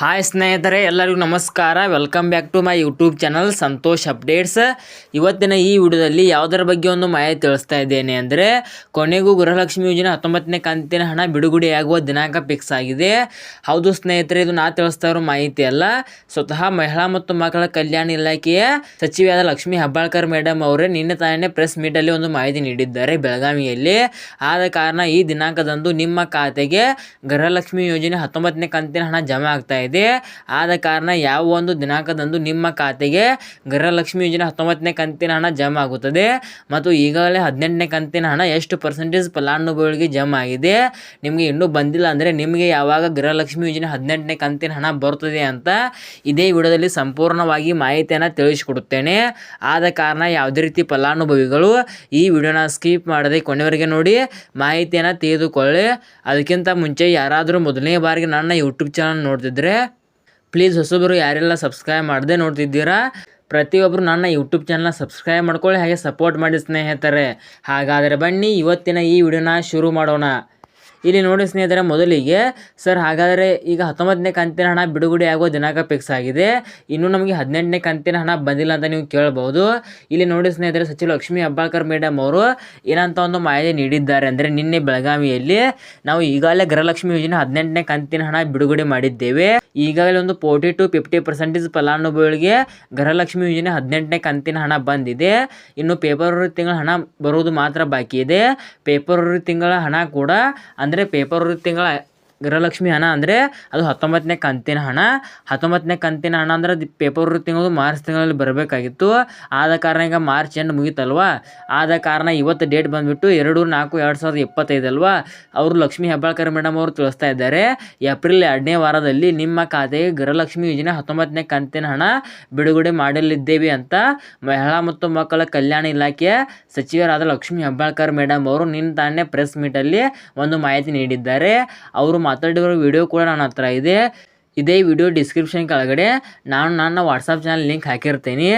Hi ಸ್ನೇಹಿತರೆ, ಎಲ್ಲರಿಗೂ ನಮಸ್ಕಾರ. Welcome back to my YouTube channel Santhosh updates ಇವತ್ತಿನ ಈ ವಿಡಿಯೋದಲ್ಲಿ ಯಾವುದರ ಬಗ್ಗೆ ಒಂದು ಮಾಹಿತಿ ತಿಳಿಸ್ತಾ ಇದ್ದೇನೆ ಅಂದರೆ, ಕೊನೆಗೂ ಗೃಹಲಕ್ಷ್ಮಿ ಯೋಜನೆ ಹತ್ತೊಂಬತ್ತನೇ ಕಂತಿನ ಹಣ ಬಿಡುಗಡೆಯಾಗುವ ದಿನಾಂಕ ಫಿಕ್ಸ್ ಆಗಿದೆ. ಹೌದು ಸ್ನೇಹಿತರೆ, ಇದು ನಾ ತಿಳಿಸ್ತಾ ಇರೋ ಮಾಹಿತಿ ಅಲ್ಲ. ಸ್ವತಃ ಮಹಿಳಾ ಮತ್ತು ಮಕ್ಕಳ ಕಲ್ಯಾಣ ಇಲಾಖೆಯ ಸಚಿವೆಯಾದ ಲಕ್ಷ್ಮಿ ಹೆಬ್ಬಾಳ್ಕರ್ ಮೇಡಮ್ ಅವರೇ ನಿನ್ನೆ ತಾನೇ ಪ್ರೆಸ್ ಮೀಟಲ್ಲಿ ಒಂದು ಮಾಹಿತಿ ನೀಡಿದ್ದಾರೆ ಬೆಳಗಾವಿಯಲ್ಲಿ. ಆದ ಕಾರಣ ಈ ದಿನಾಂಕದಂದು ನಿಮ್ಮ ಖಾತೆಗೆ ಗೃಹಲಕ್ಷ್ಮಿ ಯೋಜನೆ ಹತ್ತೊಂಬತ್ತನೇ ಕಂತಿನ ಹಣ ಜಮಾ ಆಗ್ತಾ ಆದ ಕಾರಣ ಯಾವ ಒಂದು ದಿನಾಂಕದಂದು ನಿಮ್ಮ ಖಾತೆಗೆ ಗೃಹಲಕ್ಷ್ಮಿ ಯೋಜನೆ ಹತ್ತೊಂಬತ್ತನೇ ಕಂತಿನ ಹಣ ಜಮಾ ಆಗುತ್ತದೆ. ಮತ್ತು ಈಗಾಗಲೇ ಹದಿನೆಂಟನೇ ಕಂತಿನ ಹಣ ಎಷ್ಟು ಪರ್ಸೆಂಟೇಜ್ ಫಲಾನುಭವಿಗಳಿಗೆ ಜಮಾ ಆಗಿದೆ? ನಿಮಗೆ ಇನ್ನೂ ಬಂದಿಲ್ಲ ಅಂದರೆ ನಿಮಗೆ ಯಾವಾಗ ಗೃಹಲಕ್ಷ್ಮಿ ಯೋಜನೆ ಹದಿನೆಂಟನೇ ಕಂತಿನ ಹಣ ಬರ್ತದೆ ಅಂತ ಇದೇ ವಿಡಿಯೋದಲ್ಲಿ ಸಂಪೂರ್ಣವಾಗಿ ಮಾಹಿತಿಯನ್ನು ತಿಳಿಸಿಕೊಡುತ್ತೇನೆ. ಆದ ಕಾರಣ ಯಾವುದೇ ರೀತಿ ಫಲಾನುಭವಿಗಳು ಈ ವಿಡಿಯೋನ ಸ್ಕಿಪ್ ಮಾಡದೆ ಕೊನೆವರೆಗೆ ನೋಡಿ ಮಾಹಿತಿಯನ್ನು ತೆಗೆದುಕೊಳ್ಳಿ. ಅದಕ್ಕಿಂತ ಮುಂಚೆ ಯಾರಾದರೂ ಮೊದಲನೇ ಬಾರಿಗೆ ನನ್ನ ಯೂಟ್ಯೂಬ್ ಚಾನಲ್ ನೋಡ್ತಿದ್ರೆ ಪ್ಲೀಸ್ ಹೊಸಬರು ಯಾರೆಲ್ಲ ಸಬ್ಸ್ಕ್ರೈಬ್ ಮಾಡದೆ ನೋಡ್ತಿದ್ದೀರಾ ಪ್ರತಿಯೊಬ್ಬರು ನನ್ನ ಯೂಟ್ಯೂಬ್ ಚಾನಲ್ನ ಸಬ್ಸ್ಕ್ರೈಬ್ ಮಾಡ್ಕೊಳ್ಳಿ, ಹಾಗೆ ಸಪೋರ್ಟ್ ಮಾಡಿ ಸ್ನೇಹಿತರೆ. ಹಾಗಾದರೆ ಬನ್ನಿ, ಇವತ್ತಿನ ಈ ವಿಡಿಯೋನ ಶುರು ಮಾಡೋಣ. ಇಲ್ಲಿ ನೋಡಿ ಸ್ನೇಹಿತರೆ, ಮೊದಲಿಗೆ ಸರ್, ಹಾಗಾದರೆ ಈಗ ಹತ್ತೊಂಬತ್ತನೇ ಕಂತಿನ ಹಣ ಬಿಡುಗಡೆ ಆಗುವ ದಿನಾಂಕ ಫಿಕ್ಸ್ ಆಗಿದೆ. ಇನ್ನು ನಮಗೆ ಹದಿನೆಂಟನೇ ಕಂತಿನ ಹಣ ಬಂದಿಲ್ಲ ಅಂತ ನೀವು ಕೇಳ್ಬೋದು. ಇಲ್ಲಿ ನೋಡಿ ಸ್ನೇಹಿತರೆ ಸಚಿವ ಲಕ್ಷ್ಮೀ ಹೆಬ್ಬಾಳ್ಕರ್ ಮೇಡಮ್ ಅವರು ಏನಂತ ಒಂದು ಮಾಹಿತಿ ನೀಡಿದ್ದಾರೆ ಅಂದರೆ, ನಿನ್ನೆ ಬೆಳಗಾವಿಯಲ್ಲಿ ನಾವು ಈಗಾಗಲೇ ಗೃಹಲಕ್ಷ್ಮಿ ಯೋಜನೆ ಹದಿನೆಂಟನೇ ಕಂತಿನ ಹಣ ಬಿಡುಗಡೆ ಮಾಡಿದ್ದೇವೆ. ಈಗಾಗಲೇ ಒಂದು ಫೋರ್ಟಿ ಟು ಫಿಫ್ಟಿ ಪರ್ಸೆಂಟೇಜ್ ಫಲಾನುಭವಿಗಳಿಗೆ ಗೃಹಲಕ್ಷ್ಮಿ ಯೋಜನೆ ಹದಿನೆಂಟನೇ ಕಂತಿನ ಹಣ ಬಂದಿದೆ. ಇನ್ನು ಫೆಬ್ರವರಿ ತಿಂಗಳ ಹಣ ಬರುವುದು ಮಾತ್ರ ಬಾಕಿ ಇದೆ. ಫೆಬ್ರವರಿ ತಿಂಗಳ ಹಣ ಕೂಡ ಅಂದರೆ ಫೆಬ್ರವರಿ ತಿಂಗಳ ಗೃಹಲಕ್ಷ್ಮಿ ಹಣ ಅಂದರೆ ಅದು ಹತ್ತೊಂಬತ್ತನೇ ಕಂತಿನ ಹಣ. ಹತ್ತೊಂಬತ್ತನೇ ಕಂತಿನ ಹಣ ಅಂದ್ರೆ ಅದು ಪೇಪರ್ ತಿಂಗಳು, ಮಾರ್ಚ್ ತಿಂಗಳಲ್ಲಿ ಬರಬೇಕಾಗಿತ್ತು. ಆದ ಕಾರಣ ಈಗ ಮಾರ್ಚ್ ಎಂಡ್ ಮುಗೀತಲ್ವ? ಆದ ಕಾರಣ ಇವತ್ತು ಡೇಟ್ ಬಂದುಬಿಟ್ಟು ಎರಡು, ನಾಲ್ಕು, ಎರಡು ಸಾವಿರದ ಇಪ್ಪತ್ತೈದು ಅಲ್ವಾ? ಅವರು ಲಕ್ಷ್ಮಿ ಹೆಬ್ಬಾಳ್ಕರ್ ಮೇಡಮ್ ಅವರು ತಿಳಿಸ್ತಾ ಇದ್ದಾರೆ ಏಪ್ರಿಲ್ ಎರಡನೇ ವಾರದಲ್ಲಿ ನಿಮ್ಮ ಖಾತೆಗೆ ಗೃಹಲಕ್ಷ್ಮಿ ಯೋಜನೆ ಹತ್ತೊಂಬತ್ತನೇ ಕಂತಿನ ಹಣ ಬಿಡುಗಡೆ ಮಾಡಲಿದ್ದೇವೆ ಅಂತ ಮಹಿಳಾ ಮತ್ತು ಮಕ್ಕಳ ಕಲ್ಯಾಣ ಇಲಾಖೆಯ ಸಚಿವರಾದ ಲಕ್ಷ್ಮಿ ಹೆಬ್ಬಾಳ್ಕರ್ ಮೇಡಮ್ ಅವರು ನಿನ್ನ ತಾನೇ ಪ್ರೆಸ್ ಮೀಟಲ್ಲಿ ಒಂದು ಮಾಹಿತಿ ನೀಡಿದ್ದಾರೆ. ಅವರು ಮಾತಾಡಿರೋ ವಿಡಿಯೋ ಕೂಡ ನನ್ನ ಹತ್ರ ಇದೆ. ಇದೇ ವಿಡಿಯೋ ಡಿಸ್ಕ್ರಿಪ್ಷನ್ ಕೆಳಗಡೆ ನಾನು ನನ್ನ ವಾಟ್ಸಪ್ ಚಾನಲ್ ಲಿಂಕ್ ಹಾಕಿರ್ತೀನಿ.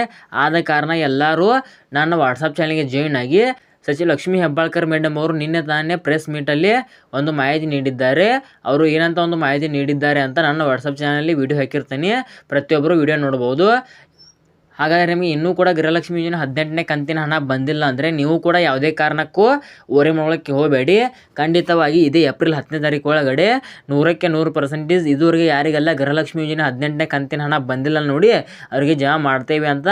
ಆದ ಕಾರಣ ಎಲ್ಲರೂ ನನ್ನ ವಾಟ್ಸಪ್ ಚಾನಲ್ಗೆ ಜಾಯಿನ್ ಆಗಿ ಸಚಿವ ಲಕ್ಷ್ಮೀ ಹೆಬ್ಬಾಳ್ಕರ್ ಮೇಡಮ್ ಅವರು ನಿನ್ನೆ ತಾನೇ ಪ್ರೆಸ್ ಮೀಟಲ್ಲಿ ಒಂದು ಮಾಹಿತಿ ನೀಡಿದ್ದಾರೆ. ಅವರು ಏನಂತ ಒಂದು ಮಾಹಿತಿ ನೀಡಿದ್ದಾರೆ ಅಂತ ನನ್ನ ವಾಟ್ಸಪ್ ಚಾನಲಲ್ಲಿ ವಿಡಿಯೋ ಹಾಕಿರ್ತೀನಿ. ಪ್ರತಿಯೊಬ್ಬರು ವಿಡಿಯೋ ನೋಡ್ಬೋದು. ಹಾಗಾದರೆ ನಿಮಗೆ ಇನ್ನೂ ಕೂಡ ಗೃಹಲಕ್ಷ್ಮಿ ಯೋಜನೆ ಹದಿನೆಂಟನೇ ಕಂತಿನ ಹಣ ಬಂದಿಲ್ಲ ಅಂದರೆ ನೀವು ಕೂಡ ಯಾವುದೇ ಕಾರಣಕ್ಕೂ ಓರೆ ಮಾಡೋಕ್ಕೆ ಹೋಗಬೇಡಿ. ಖಂಡಿತವಾಗಿ ಇದೇ ಏಪ್ರಿಲ್ ಹತ್ತನೇ ತಾರೀಕು ಒಳಗಡೆ ನೂರಕ್ಕೆ ನೂರು ಪರ್ಸೆಂಟೇಜ್ ಇದುವರೆಗೆ ಯಾರಿಗೆಲ್ಲ ಗೃಹಲಕ್ಷ್ಮಿ ಯೋಜನೆ ಹದಿನೆಂಟನೇ ಕಂತಿನ ಹಣ ಬಂದಿಲ್ಲ ನೋಡಿ ಅವರಿಗೆ ಜಮಾ ಮಾಡ್ತೇವೆ ಅಂತ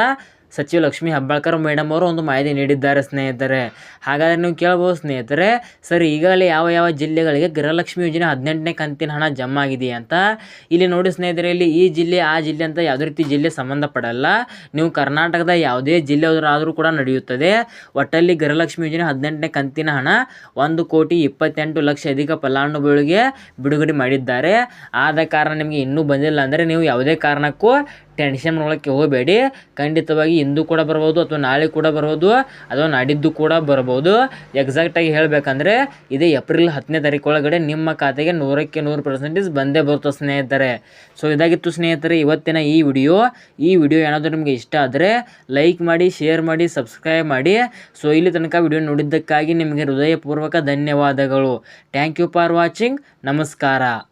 ಸಚಿವ ಲಕ್ಷ್ಮೀ ಹೆಬ್ಬಾಳ್ಕರ್ ಮೇಡಮ್ ಅವರು ಒಂದು ಮಾಹಿತಿ ನೀಡಿದ್ದಾರೆ, ಸ್ನೇಹಿತರೆ. ಹಾಗಾದರೆ ನೀವು ಕೇಳ್ಬೋದು, ಸ್ನೇಹಿತರೆ. ಸರ್, ಈಗಾಗಲೇ ಯಾವ ಯಾವ ಜಿಲ್ಲೆಗಳಿಗೆ ಗೃಹಲಕ್ಷ್ಮಿ ಯೋಜನೆ ಹದಿನೆಂಟನೇ ಕಂತಿನ ಹಣ ಜಮಾ ಆಗಿದೆಯಾ ಅಂತ. ಇಲ್ಲಿ ನೋಡಿ, ಸ್ನೇಹಿತರೆ, ಇಲ್ಲಿ ಈ ಜಿಲ್ಲೆ, ಆ ಜಿಲ್ಲೆ ಅಂತ ಯಾವುದೇ ರೀತಿ ಜಿಲ್ಲೆ ಸಂಬಂಧಪಡಲ್ಲ. ನೀವು ಕರ್ನಾಟಕದ ಯಾವುದೇ ಜಿಲ್ಲೆ ಆದರೂ ಕೂಡ ನಡೆಯುತ್ತದೆ. ಒಟ್ಟಲ್ಲಿ ಗೃಹಲಕ್ಷ್ಮಿ ಯೋಜನೆ ಹದಿನೆಂಟನೇ ಕಂತಿನ ಹಣ ಒಂದು ಕೋಟಿ ಇಪ್ಪತ್ತೆಂಟು ಲಕ್ಷ ಅಧಿಕ ಫಲಾನುಭವಿಗಳಿಗೆ ಬಿಡುಗಡೆ ಮಾಡಿದ್ದಾರೆ. ಆದ ಕಾರಣ ನಿಮಗೆ ಇನ್ನೂ ಬಂದಿಲ್ಲ ಅಂದರೆ ನೀವು ಯಾವುದೇ ಕಾರಣಕ್ಕೂ ಟೆನ್ಷನ್ ಮಾಡ್ಕೊಳ್ಳೋಕ್ಕೆ ಹೋಗಬೇಡಿ. ಖಂಡಿತವಾಗಿ ಇಂದು ಕೂಡ ಬರ್ಬೋದು ಅಥವಾ ನಾಳೆ ಕೂಡ ಬರ್ಬೋದು ಅಥವಾ ನಾಡಿದ್ದು ಕೂಡ ಬರ್ಬೋದು. ಎಕ್ಸಾಕ್ಟಾಗಿ ಹೇಳಬೇಕಂದ್ರೆ ಇದೇ ಏಪ್ರಿಲ್ ಹತ್ತನೇ ತಾರೀಕು ನಿಮ್ಮ ಖಾತೆಗೆ ನೂರಕ್ಕೆ ನೂರು ಪರ್ಸೆಂಟೇಜ್ ಬಂದೇ ಬರುತ್ತೆ ಸ್ನೇಹಿತರೆ. ಸೊ ಇದಾಗಿತ್ತು ಸ್ನೇಹಿತರೆ, ಇವತ್ತಿನ ಈ ವಿಡಿಯೋ. ಈ ವಿಡಿಯೋ ಏನಾದರೂ ನಿಮಗೆ ಇಷ್ಟ ಆದರೆ ಲೈಕ್ ಮಾಡಿ ಶೇರ್ ಮಾಡಿ ಸಬ್ಸ್ಕ್ರೈಬ್ ಮಾಡಿ. ಸೊ ಇಲ್ಲಿ ತನಕ ವಿಡಿಯೋ ನೋಡಿದ್ದಕ್ಕಾಗಿ ನಿಮಗೆ ಹೃದಯಪೂರ್ವಕ ಧನ್ಯವಾದಗಳು. ಥ್ಯಾಂಕ್ ಯು ಫಾರ್ ವಾಚಿಂಗ್ ನಮಸ್ಕಾರ.